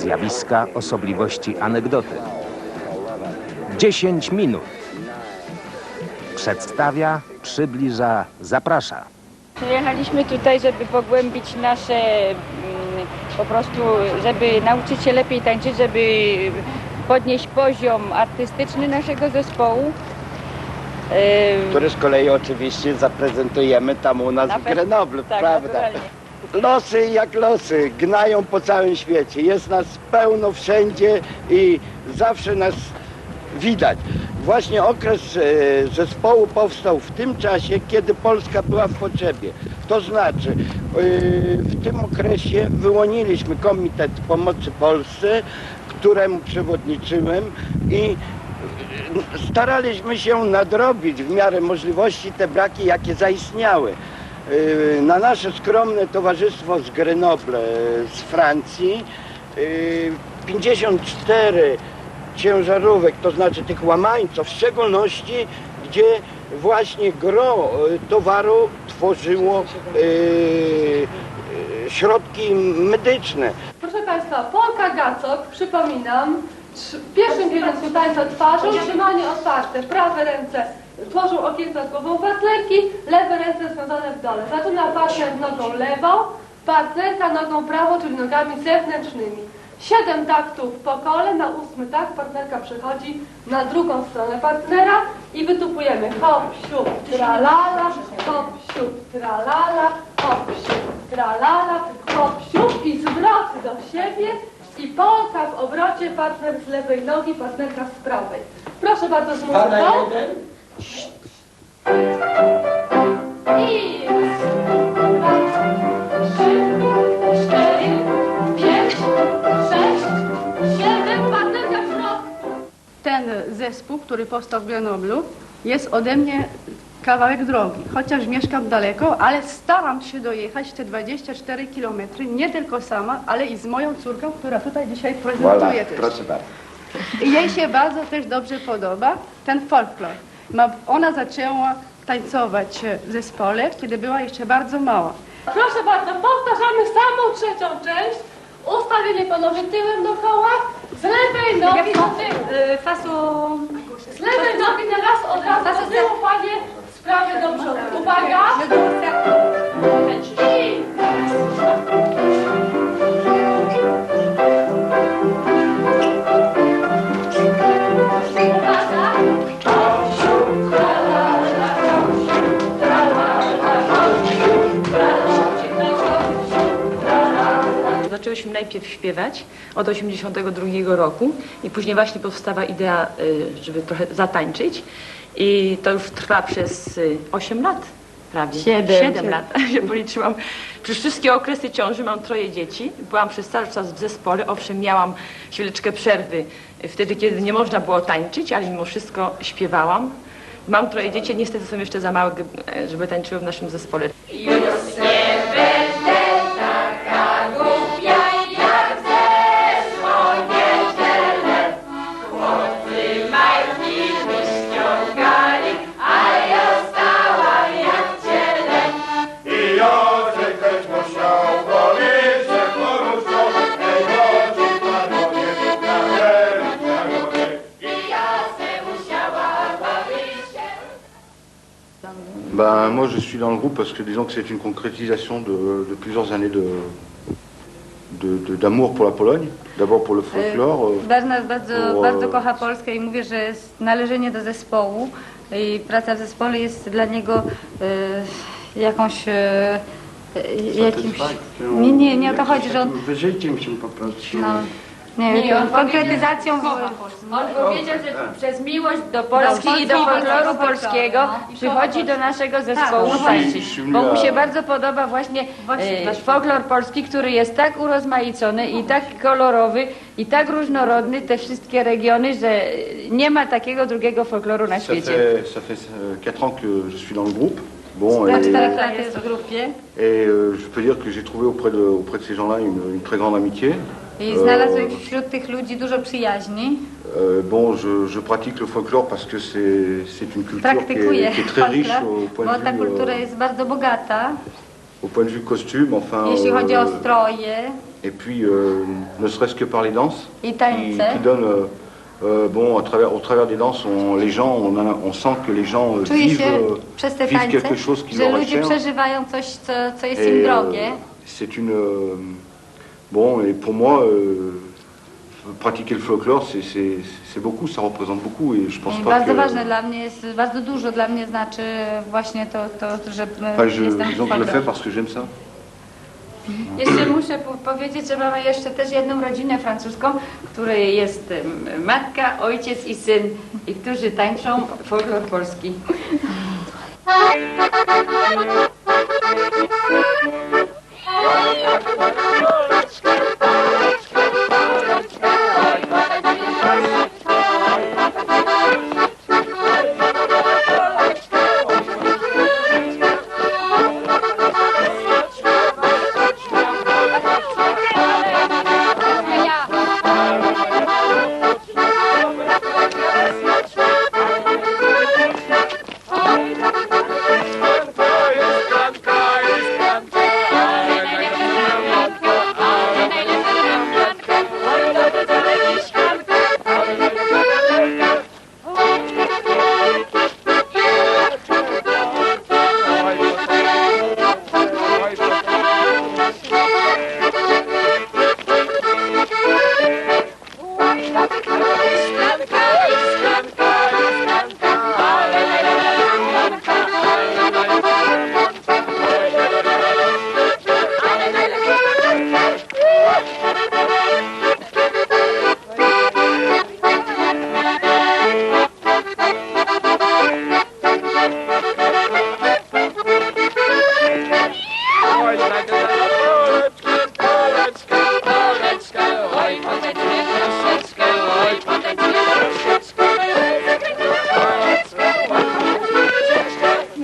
Zjawiska, osobliwości, anegdoty. 10 minut. Przedstawia, przybliża, zaprasza. Przyjechaliśmy tutaj, żeby pogłębić nasze, mm, po prostu, żeby nauczyć się lepiej tańczyć, żeby podnieść poziom artystyczny naszego zespołu. Który z kolei oczywiście zaprezentujemy tam u nas na w Grenoblu, tak, prawda? naturalnie. Losy jak losy, gnają po całym świecie. Jest nas pełno wszędzie i zawsze nas widać. Właśnie okres e, zespołu powstał w tym czasie, kiedy Polska była w potrzebie. To znaczy, e, w tym okresie wyłoniliśmy Komitet Pomocy Polsce, któremu przewodniczyłem i staraliśmy się nadrobić w miarę możliwości te braki, jakie zaistniały. Yy, Na nasze skromne towarzystwo z Grenoble z Francji yy, 54 ciężarówek, to znaczy tych łamańców, w szczególności gdzie właśnie gro towaru tworzyło środki medyczne. Proszę Państwa, Polka Gacok, przypominam, w pierwszym kierunku tańca twarzą, trzymanie otwarte, prawe ręce tworzą okienko z głową partnerki, lewe ręce związane w dole. Zaczyna partner nogą lewą, partnerka nogą prawą, czyli nogami zewnętrznymi. Siedem taktów po kole, na ósmy takt partnerka przechodzi na drugą stronę partnera i wytupujemy hop, siup, tralala, hop, siup, tralala, hop, siup, tralala, hop, siup i zwrot do siebie i Polka w obrocie, partner z lewej nogi, partnerka z prawej. Proszę bardzo z muzyką. Ten zespół, który powstał w Grenoblu, jest ode mnie kawałek drogi. Chociaż mieszkam daleko, ale staram się dojechać te 24 kilometry, nie tylko sama, ale i z moją córką, która tutaj dzisiaj Voilà, prezentuje też. proszę bardzo. I jej się bardzo też dobrze podoba ten folklor. Ona zaczęła tańcować w zespole, kiedy była jeszcze bardzo mała. Proszę bardzo, powtarzamy samą trzecią część. Ustawienie panowie tyłem dookoła, z lewej nogi do tyłu. Fasu... Z lewej nogi Zaczęłyśmy najpierw śpiewać od 82 roku i później właśnie powstała idea, y, żeby trochę zatańczyć i to już trwa przez y, 8 lat prawie. Siedem. 7 lat się policzyłam. Przez wszystkie okresy ciąży mam troje dzieci. Byłam przez cały czas w zespole. Owszem, miałam chwileczkę przerwy y, wtedy, kiedy nie można było tańczyć, ale mimo wszystko śpiewałam. Mam troje dzieci, niestety są jeszcze za małe, y, żeby tańczyły w naszym zespole. Ben, moi, je suis dans le groupe parce que disons que c'est une concrétisation de, de plusieurs années de d'amour pour la Pologne, d'abord pour le folklore. euh, Bernard bardzo, O- bardzo kocha Polskę i mówię, że należenie do zespołu i praca w zespole jest dla niego e, jakąś e, e, jakimś... Nie, nie, nie o to chodzi, że on... Wyżyciem się po prostu. No, nie, Nie, on konkretyzacją... On powiedział, że przez miłość do Polski i do folkloru polskiego przychodzi do naszego zespołu Tak, no tańczyć, bo mu się bardzo podoba właśnie Właśnie. e, folklor polski, który jest tak urozmaicony i tak kolorowy i tak różnorodny, te wszystkie regiony, że nie ma takiego drugiego folkloru na Ça świecie. fait, ça fait 4 ans que je suis dans le groupe. Bon, Ja et, jest w grupie et, euh, je peux dire que j'ai trouvé auprès de, auprès de ces gens-là une, une très grande amitié. I znalazłem wśród tych ludzi dużo przyjaźni? Euh, bon, je, je pratique le folklore parce que c'est c'est une culture qui est, qui est très riche au point, de vue, kultura euh, jest bardzo bogata, au point de vue costume. Enfin, jeśli chodzi o euh, stroje. Et puis, euh, ne serait-ce que par les danses, qui, qui donnent, euh, euh, bon, à travers, au travers des danses, on, les gens, on, a- on sent que les gens euh, vivent, euh, vivent quelque chose qui leur est cher. c'est une, bon, et pour moi, euh, pratiquer le folklore, c'est- c'est c'est beaucoup, ça représente beaucoup, et je pense I pas bardzo que. ważne dla mnie jest, bardzo dużo dla mnie znaczy właśnie to, to że e, Enfin, je, jestem disons que je le fais parce que j'aime ça. Jeszcze muszę po- powiedzieć, że mamy jeszcze też jedną rodzinę francuską, której jest matka, ojciec i syn, i którzy tańczą folklor polski. My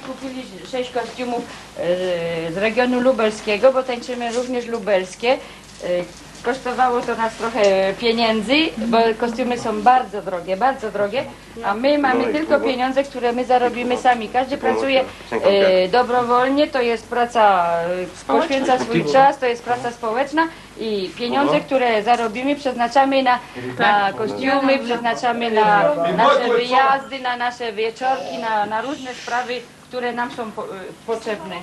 kupili sześć kostiumów e, z regionu lubelskiego, bo tańczymy również lubelskie. E, Kosztowało to nas trochę pieniędzy, bo kostiumy są bardzo drogie, bardzo drogie, a my mamy tylko pieniądze, które my zarobimy sami. Każdy pracuje e, dobrowolnie, to jest praca, e, poświęca swój czas, to jest praca społeczna i pieniądze, które zarobimy przeznaczamy na, na kostiumy, przeznaczamy na nasze wyjazdy, na nasze wieczorki, na, na różne sprawy, które nam są po, potrzebne.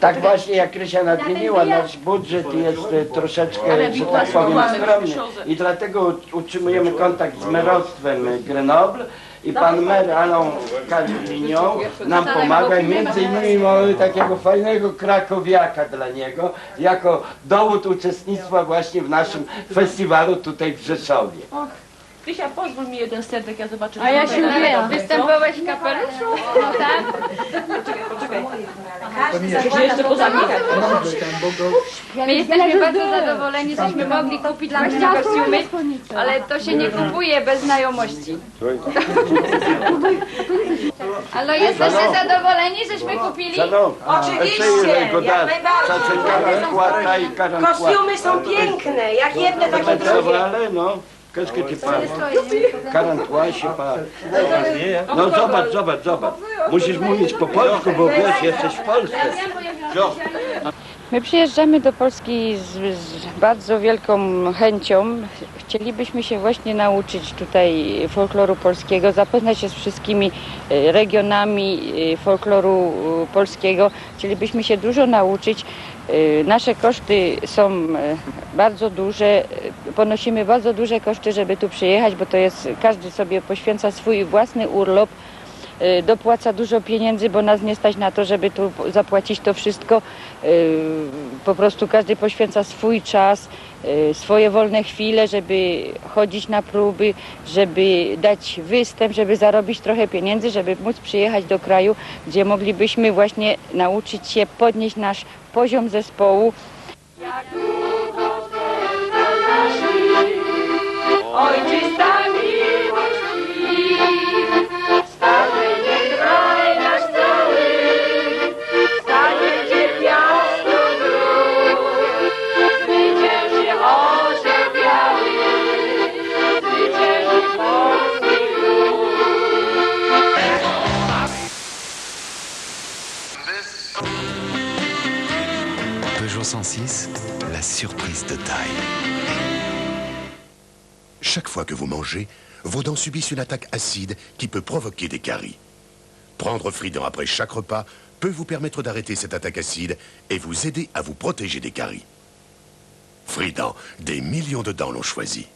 Tak właśnie jak Krysia nadmieniła, nasz budżet jest e, troszeczkę, że tak powiem, skromny i dlatego utrzymujemy kontakt z merostwem Grenoble i pan mer Alain nam pomaga i między innymi mamy takiego fajnego krakowiaka dla niego jako dowód uczestnictwa właśnie w naszym festiwalu tutaj w Rzeszowie. Krysia, pozwól mi jeden serdek, ja zobaczę. A ja się umiem występować w kapeluszu. No tak. Muszę jeszcze pozamykać. My jesteśmy bardzo zadowoleni, żeśmy mogli kupić dla mnie kostiumy, ale to się nie kupuje bez znajomości. Ale jesteście zadowoleni, żeśmy kupili? Oczywiście, jak najbardziej. Kostiumy są piękne, jak jedne, tak i drugie. No, qu'est-ce que tu parles? 43, je sais pas. No zobacz, zobacz, zobacz. Musisz mówić po polsku, bo wiesz, jesteś w Polsce. My przyjeżdżamy do Polski z, z bardzo wielką chęcią. Chcielibyśmy się właśnie nauczyć tutaj folkloru polskiego, zapoznać się z wszystkimi e, regionami e, folkloru e, polskiego. Chcielibyśmy się dużo nauczyć. Nasze koszty są bardzo duże, ponosimy bardzo duże koszty, żeby tu przyjechać, bo to jest, każdy sobie poświęca swój własny urlop. Y, dopłaca dużo pieniędzy, bo nas nie stać na to, żeby tu zapłacić to wszystko. Y, Po prostu każdy poświęca swój czas, y, swoje wolne chwile, żeby chodzić na próby, żeby dać występ, żeby zarobić trochę pieniędzy, żeby móc przyjechać do kraju, gdzie moglibyśmy właśnie nauczyć się podnieść nasz poziom zespołu. Peugeot 106, la la surprise de taille. Chaque fois que vous mangez, vos dents subissent une attaque acide qui peut provoquer des caries. Prendre Frident après chaque repas peut vous permettre d'arrêter cette attaque acide et vous aider à vous protéger des caries. Frident, des millions de dents l'ont choisi.